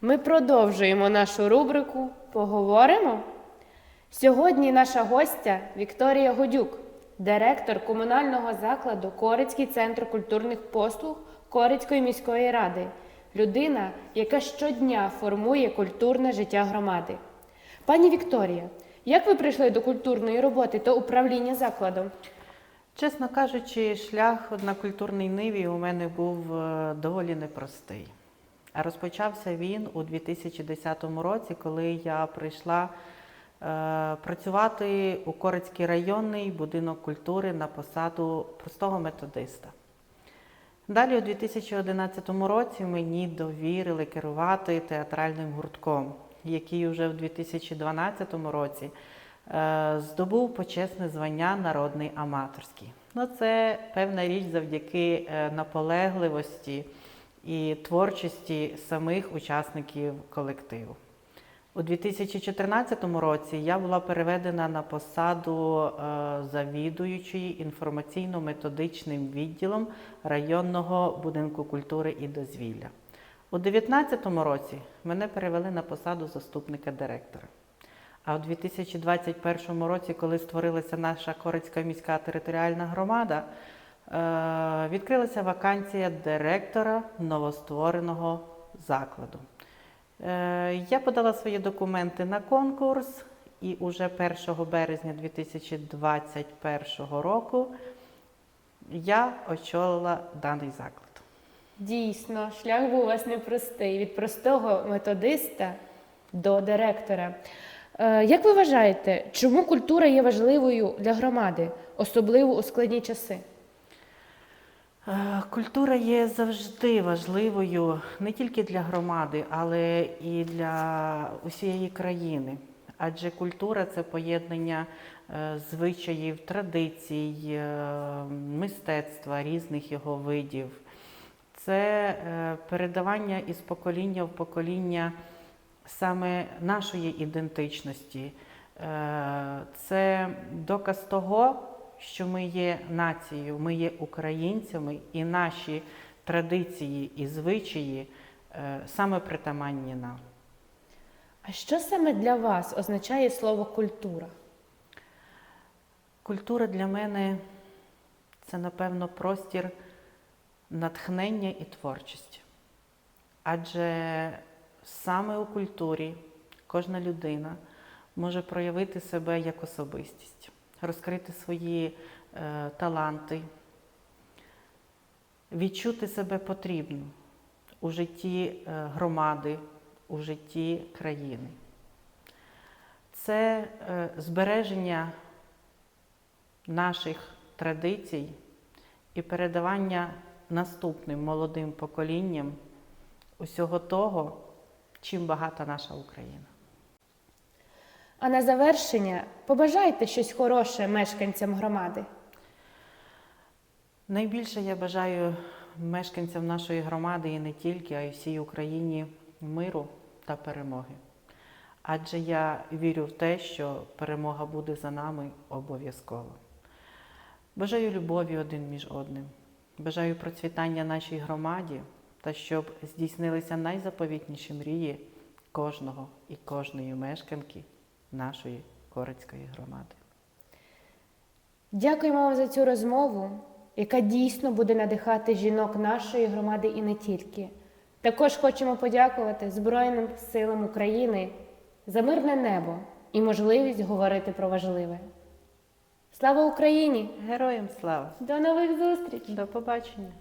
Ми продовжуємо нашу рубрику Поговоримо. Сьогодні наша гостя Вікторія Годюк, директор комунального закладу Корицький центр культурних послуг Корицької міської ради, людина, яка щодня формує культурне життя громади. Пані Вікторія, як ви прийшли до культурної роботи та управління закладом? Чесно кажучи, шлях на культурній ниві у мене був е, доволі непростий. Розпочався він у 2010 році, коли я прийшла е, працювати у Корицький районний будинок культури на посаду простого методиста. Далі, у 2011 році, мені довірили керувати театральним гуртком, який вже в 2012 році е, здобув почесне звання народний аматорський. Ну, це певна річ завдяки е, наполегливості і творчості самих учасників колективу. У 2014 році я була переведена на посаду е, завідуючої інформаційно-методичним відділом районного будинку культури і дозвілля. У 2019 році мене перевели на посаду заступника директора. А у 2021 році, коли створилася наша Корицька міська територіальна громада, відкрилася вакансія директора новоствореного закладу. Е, Я подала свої документи на конкурс, і уже 1 березня 2021 року я очолила даний заклад. Дійсно, шлях був у вас непростий від простого методиста до директора. Е, Як ви вважаєте, чому культура є важливою для громади, особливо у складні часи? Е, Культура є завжди важливою не тільки для громади, але і для усієї країни. Адже культура це поєднання е, звичаїв, традицій, е, мистецтва, різних його видів. Це передавання із покоління в покоління саме нашої ідентичності. Це доказ того, що ми є нацією, ми є українцями, і наші традиції і звичаї е, саме притаманні нам. А що саме для вас означає слово культура? Культура для мене це, напевно, простір натхнення і творчості. Адже саме у культурі кожна людина може проявити себе як особистість, розкрити свої е, таланти, відчути себе потрібно у житті е, громади, у житті країни. Це е, збереження наших традицій і передавання наступним молодим поколінням усього того, чим багата наша Україна. А на завершення побажайте щось хороше мешканцям громади. Найбільше я бажаю мешканцям нашої громади і не тільки, а й всій Україні миру та перемоги. Адже я вірю в те, що перемога буде за нами обов'язково. Бажаю любові один між одним. Бажаю процвітання нашій громаді та щоб здійснилися найзаповітніші мрії кожного і кожної мешканки нашої Корицької громади. Дякуємо вам за цю розмову, яка дійсно буде надихати жінок нашої громади і не тільки. Також хочемо подякувати Збройним силам України за мирне небо і можливість говорити про важливе. Слава Україні! Героям слава! До нових зустрічей! До побачення!